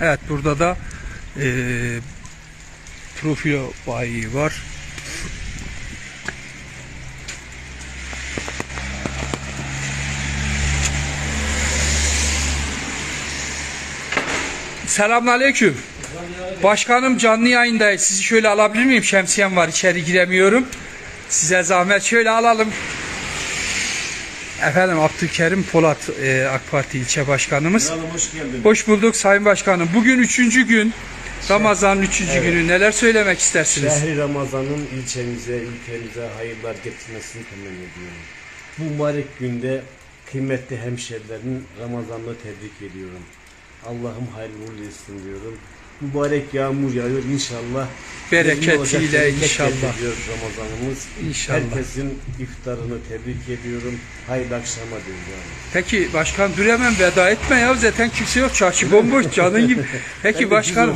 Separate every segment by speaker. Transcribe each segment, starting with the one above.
Speaker 1: Evet burada da e, profilo bayi var. Selamünaleyküm. Başkanım canlı yayındayız. Sizi şöyle alabilir miyim? Şemsiyem var içeri giremiyorum. Size zahmet şöyle alalım. Efendim Abdülkerim Polat e, AK Parti ilçe başkanımız.
Speaker 2: Hoş geldin.
Speaker 1: Hoş bulduk Sayın Başkanım. Bugün üçüncü gün. Ramazan'ın üçüncü günü. Neler söylemek istersiniz?
Speaker 2: Şehri Ramazan'ın ilçemize, ülkemize hayırlar getirmesini temenni ediyorum. Bu mübarek günde kıymetli hemşerilerin Ramazan'ını tebrik ediyorum. Allah'ım hayırlı etsin diyorum. Mübarek yağmur yağıyor inşallah.
Speaker 1: Bereketiyle inşallah.
Speaker 2: Ramazanımız.
Speaker 1: İnşallah.
Speaker 2: Herkesin iftarını tebrik ediyorum. Hayırlı akşama diyorum.
Speaker 1: Peki başkan dur hemen veda etme ya zaten kimse yok çarşı bomboş canın gibi. Peki başkan.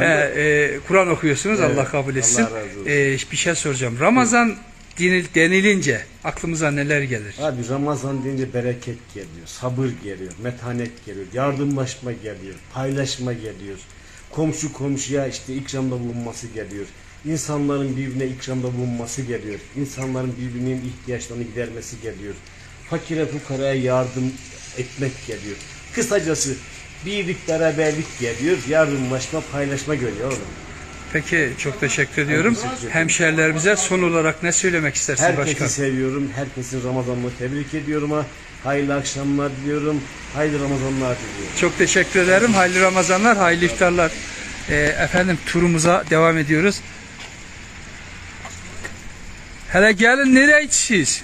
Speaker 1: He, e, Kur'an okuyorsunuz
Speaker 2: Evet,
Speaker 1: Allah kabul etsin.
Speaker 2: Allah razı olsun.
Speaker 1: E, bir şey soracağım. Ramazan denil, denilince aklımıza neler gelir?
Speaker 2: Abi Ramazan deyince bereket geliyor, sabır geliyor, metanet geliyor, yardımlaşma geliyor, paylaşma geliyor. Komşu komşuya işte ikramda bulunması geliyor. İnsanların birbirine ikramda bulunması geliyor. İnsanların birbirinin ihtiyaçlarını gidermesi geliyor. Fakire fukaraya yardım etmek geliyor. Kısacası birlik beraberlik geliyor, yardımlaşma paylaşma geliyor oğlum.
Speaker 1: Peki çok teşekkür ediyorum.
Speaker 2: teşekkür ederim.
Speaker 1: Hemşerilerimize son olarak ne söylemek istersin
Speaker 2: Herkesi
Speaker 1: başkan?
Speaker 2: seviyorum. Herkesin Ramazan'ını tebrik ediyorum. ha. Hayırlı akşamlar diliyorum. Hayırlı Ramazanlar diliyorum.
Speaker 1: Çok teşekkür ederim. Hayırlı Ramazanlar, hayırlı iftarlar. E, efendim turumuza devam ediyoruz. Hele gelin nereye içsiz?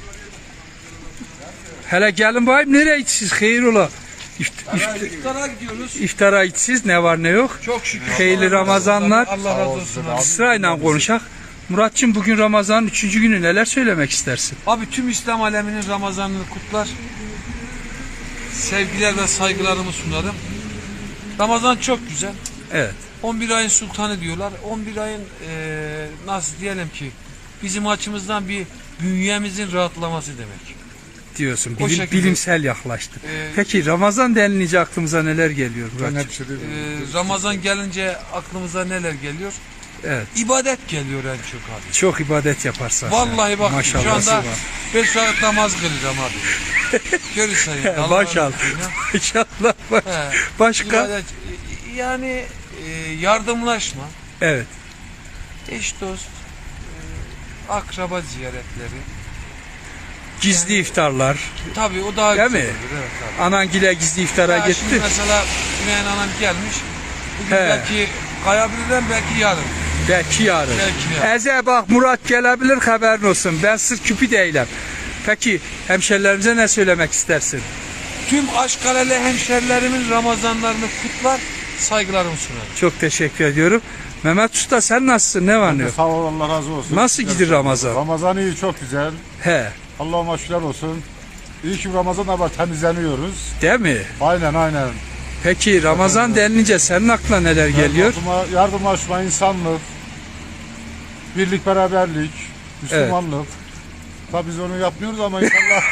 Speaker 1: Hele gelin bayım nereye içsiz? Hayır ola. İft, ift,
Speaker 3: İftara gidiyoruz.
Speaker 1: iftara içsiz ne var ne yok.
Speaker 3: Çok şükür.
Speaker 1: Hayırlı Ramazanlar.
Speaker 3: Allah razı olsun.
Speaker 1: Sırayla konuşak. Muratçım bugün Ramazan'ın üçüncü günü neler söylemek istersin?
Speaker 3: Abi tüm İslam aleminin Ramazan'ını kutlar. Sevgiler ve saygılarımı sunarım. Ramazan çok güzel.
Speaker 1: Evet
Speaker 3: 11 ayın sultanı diyorlar. 11 ayın eee, nasıl diyelim ki bizim açımızdan bir bünyemizin rahatlaması demek.
Speaker 1: Diyorsun. Bilim-
Speaker 3: şekilde.
Speaker 1: bilimsel yaklaştı.
Speaker 3: Ee,
Speaker 1: Peki Ramazan denilince aklımıza neler geliyor Muratçım?
Speaker 3: Eee, Ramazan gelince aklımıza neler geliyor?
Speaker 1: Evet.
Speaker 3: İbadet geliyor en çok abi.
Speaker 1: Çok ibadet yaparsan.
Speaker 3: Vallahi bak
Speaker 1: Maşallah.
Speaker 3: şu anda
Speaker 1: var.
Speaker 3: 5 vakit namaz kılacağım abi. Görürsen ya. Allah
Speaker 1: Maşallah. Maşallah. Baş-
Speaker 3: He.
Speaker 1: Başka?
Speaker 3: İbadet, yani e, yardımlaşma,
Speaker 1: Evet.
Speaker 3: eş dost, e, akraba ziyaretleri.
Speaker 1: Gizli iftarlar.
Speaker 3: Tabii o daha
Speaker 1: Değil mi?
Speaker 3: olur, Evet, tabii.
Speaker 1: Anangile gizli iftara
Speaker 3: Ya
Speaker 1: gitti.
Speaker 3: Şimdi mesela Ümeyen Hanım gelmiş. Bugün
Speaker 1: He.
Speaker 3: belki kayabilirler belki yarın.
Speaker 1: Belki yarın.
Speaker 3: Belki yarın.
Speaker 1: Eze bak Murat gelebilir haberin olsun. Ben sırf küpü değilim. Peki hemşerilerimize ne söylemek istersin?
Speaker 3: Tüm Aşkaleli hemşerilerimin Ramazanlarını kutlar, saygılarımı sunarım.
Speaker 1: Çok teşekkür ediyorum. Mehmet Usta sen nasılsın? Ne var ne yok?
Speaker 4: Sağ ol Allah razı olsun.
Speaker 1: Nasıl gidiyor Ramazan?
Speaker 4: Ramazan iyi çok güzel.
Speaker 1: He.
Speaker 4: Allah'a şükürler olsun. İyi ki Ramazan'da var temizleniyoruz.
Speaker 1: Değil mi?
Speaker 4: Aynen aynen.
Speaker 1: Peki Ramazan denilince senin aklına neler geliyor?
Speaker 4: Yardıma, yardımlaşma, insanlık, birlik, beraberlik, Müslümanlık. Tabii biz onu yapmıyoruz ama inşallah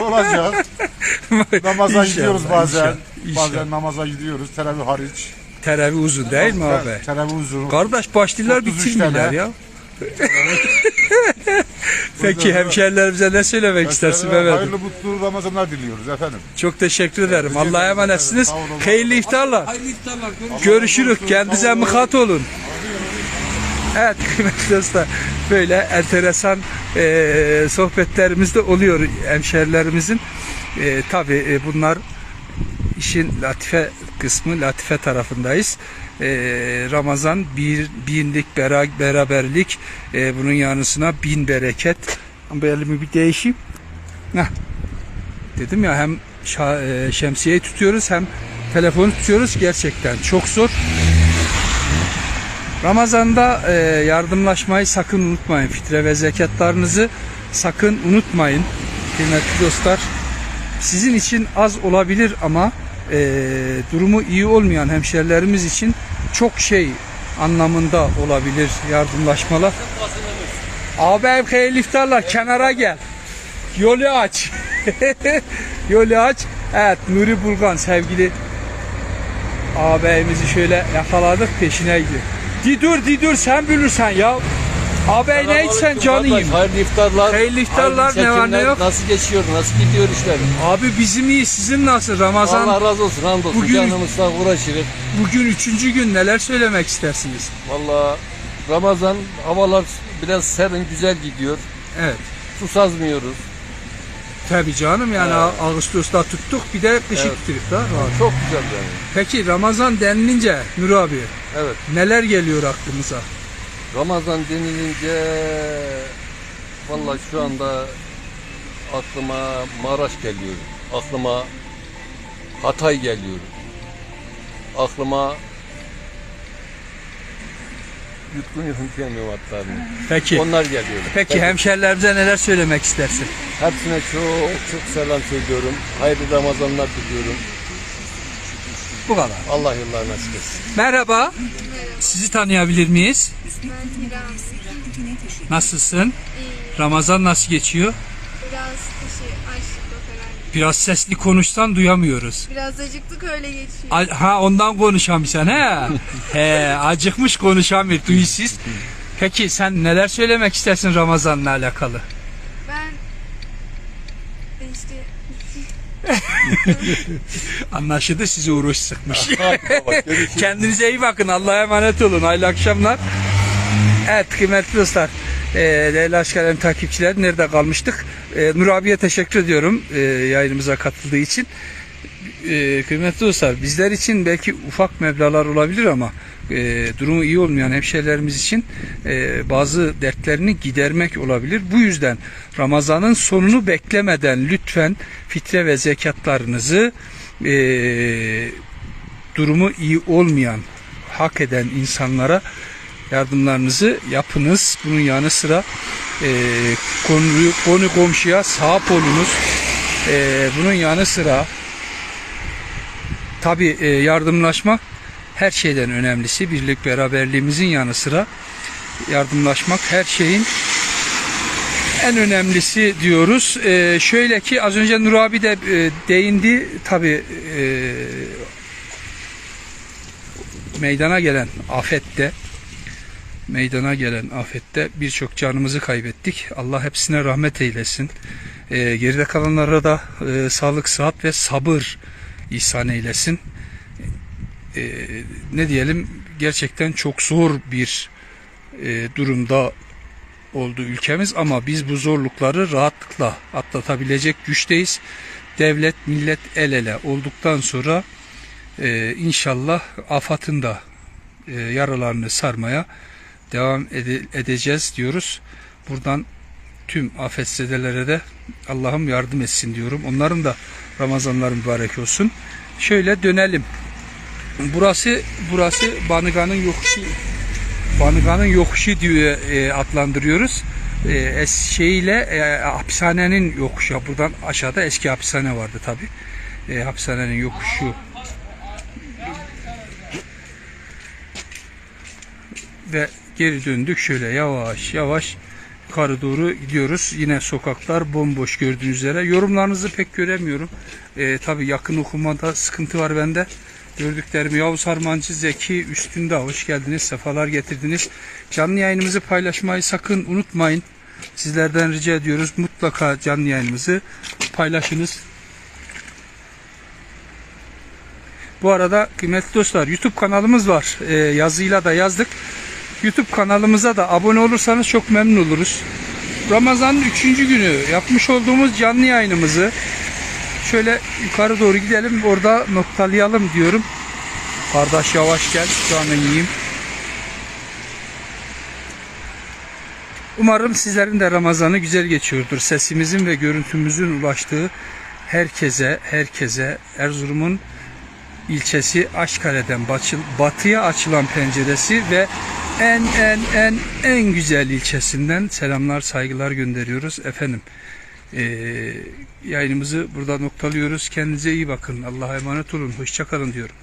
Speaker 4: olacak. Namaza
Speaker 1: İnşallah,
Speaker 4: gidiyoruz bazen.
Speaker 1: inşallah, inşallah.
Speaker 4: Bazen namaza gidiyoruz. Teravih hariç.
Speaker 1: Teravih uzun değil mi abi?
Speaker 4: Teravih uzun.
Speaker 1: Kardeş başlılar
Speaker 4: 33
Speaker 1: bitirmiyorlar
Speaker 4: tane.
Speaker 1: ya. Peki hemşerilerimize ne söylemek istersin Mehmet?
Speaker 4: hayırlı mutlu Ramazanlar diliyoruz efendim.
Speaker 1: Çok teşekkür ederim. Allah'a emanetsiniz.
Speaker 4: Sağ olun.
Speaker 1: Hayırlı iftarlar.
Speaker 3: Hayırlı iftarlar. Görüşürüz.
Speaker 1: Kendinize mıkat olun. Evet kıymetli dostlar böyle enteresan e, sohbetlerimiz de oluyor hemşerilerimizin. E, Tabi bunlar işin latife kısmı latife tarafındayız. E, Ramazan bir binlik bera- beraberlik e, bunun yanısına bin bereket. Elimi bir değişeyim. Heh. Dedim ya hem e, şemsiyeyi tutuyoruz hem telefonu tutuyoruz gerçekten çok zor. Ramazan'da e, yardımlaşmayı sakın unutmayın. Fitre ve zekatlarınızı sakın unutmayın. Kıymetli dostlar. Sizin için az olabilir ama e, durumu iyi olmayan hemşerilerimiz için çok şey anlamında olabilir yardımlaşmalar. Ağabeyim hayırlı iftarlar kenara gel. Yolu aç. Yolu aç. Evet Nuri Bulgan sevgili ağabeyimizi şöyle yakaladık peşine gidiyor. Di dur di dur sen bilirsen ya. Ağabey ne içsen canı yiyeyim.
Speaker 5: Hayırlı iftarlar.
Speaker 1: Hayırlı iftarlar, ne var, ne yok?
Speaker 5: Nasıl geçiyor? Nasıl gidiyor işler?
Speaker 1: Abi bizim iyi sizin nasıl Ramazan
Speaker 5: Allah razı olsun. Hamdolsun.
Speaker 1: Bugün-
Speaker 5: Canımızdan uğraşırız.
Speaker 1: bugün üçüncü gün neler söylemek istersiniz?
Speaker 5: Valla Ramazan havalar biraz serin güzel gidiyor.
Speaker 1: Evet.
Speaker 5: Su sazmıyoruz.
Speaker 1: Tabii canım yani Ağustos'ta tuttuk bir de kışı
Speaker 5: Evet.
Speaker 1: bitirdik daha rahat.
Speaker 5: Çok güzel yani.
Speaker 1: Peki Ramazan denilince Nur abi
Speaker 5: Evet.
Speaker 1: neler geliyor aklımıza?
Speaker 5: Ramazan denilince valla şu anda aklıma Maraş geliyor. Aklıma Hatay geliyor. Aklıma yutkun yutkun hatta.
Speaker 1: Peki.
Speaker 5: Onlar geliyor.
Speaker 1: Peki hemşerilerimize neler söylemek istersin?
Speaker 5: Hepsine çok çok selam söylüyorum. Hayırlı Ramazanlar diliyorum.
Speaker 1: Bu kadar.
Speaker 5: Allah yıllar nasip etsin.
Speaker 1: Merhaba. Sizi tanıyabilir miyiz? Nasılsın? Ramazan nasıl geçiyor?
Speaker 6: Biraz kadar.
Speaker 1: Biraz sesli konuşsan duyamıyoruz.
Speaker 6: Biraz acıktık öyle geçiyor.
Speaker 1: A- Ha ondan konuşamıyorsun he. he acıkmış konuşamıyor duysuz. Peki sen neler söylemek istersin Ramazan'la alakalı?
Speaker 6: Ben işte
Speaker 1: Anlaşıldı sizi uğraş sıkmış. Kendinize iyi bakın. Allah'a emanet olun. Hayırlı akşamlar. Evet kıymetli dostlar. E, değerli aşk takipçiler nerede kalmıştık? E, Nur abiye teşekkür ediyorum e, yayınımıza katıldığı için. E, kıymetli dostlar bizler için belki ufak meblağlar olabilir ama e, durumu iyi olmayan hemşehrilerimiz için e, bazı dertlerini gidermek olabilir. Bu yüzden Ramazan'ın sonunu beklemeden lütfen fitre ve zekatlarınızı e, durumu iyi olmayan, hak eden insanlara yardımlarınızı yapınız. Bunun yanı sıra e, konu, konu komşuya sahip olunuz. E, bunun yanı sıra tabi e, yardımlaşmak her şeyden önemlisi. Birlik beraberliğimizin yanı sıra yardımlaşmak her şeyin en önemlisi diyoruz. E, şöyle ki az önce Nur abi de e, değindi. Tabi e, meydana gelen afette meydana gelen afette birçok canımızı kaybettik. Allah hepsine rahmet eylesin. Ee, geride kalanlara da e, sağlık, sıhhat ve sabır ihsan eylesin. Ee, ne diyelim gerçekten çok zor bir e, durumda oldu ülkemiz ama biz bu zorlukları rahatlıkla atlatabilecek güçteyiz. Devlet, millet el ele olduktan sonra e, inşallah AFAD'ın da e, yaralarını sarmaya devam ede- edeceğiz diyoruz. Buradan tüm afetzedelere de Allah'ım yardım etsin diyorum. Onların da Ramazanları mübarek olsun. Şöyle dönelim. Burası burası Banıga'nın yokuşu Banıga'nın yokuşu diye e, adlandırıyoruz. E, es şeyiyle e, hapishanenin yokuşu. Buradan aşağıda eski hapishane vardı tabi. E, hapishanenin yokuşu ve geri döndük şöyle yavaş yavaş yukarı doğru gidiyoruz. Yine sokaklar bomboş gördüğünüz üzere. Yorumlarınızı pek göremiyorum. Ee, Tabi yakın okumada sıkıntı var bende. Gördüklerimi Yavuz Harmancı Zeki üstünde hoş geldiniz. Sefalar getirdiniz. Canlı yayınımızı paylaşmayı sakın unutmayın. Sizlerden rica ediyoruz. Mutlaka canlı yayınımızı paylaşınız. Bu arada kıymetli dostlar YouTube kanalımız var. Ee, yazıyla da yazdık. YouTube kanalımıza da abone olursanız çok memnun oluruz. Ramazan'ın 3. günü yapmış olduğumuz canlı yayınımızı şöyle yukarı doğru gidelim orada noktalayalım diyorum. Kardeş yavaş gel canını yiyeyim. Umarım sizlerin de Ramazan'ı güzel geçiyordur. Sesimizin ve görüntümüzün ulaştığı herkese, herkese Erzurum'un ilçesi Aşkale'den batı- batıya açılan penceresi ve en en en en güzel ilçesinden selamlar saygılar gönderiyoruz efendim. Ee, yayınımızı burada noktalıyoruz. Kendinize iyi bakın. Allah'a emanet olun. Hoşçakalın diyorum.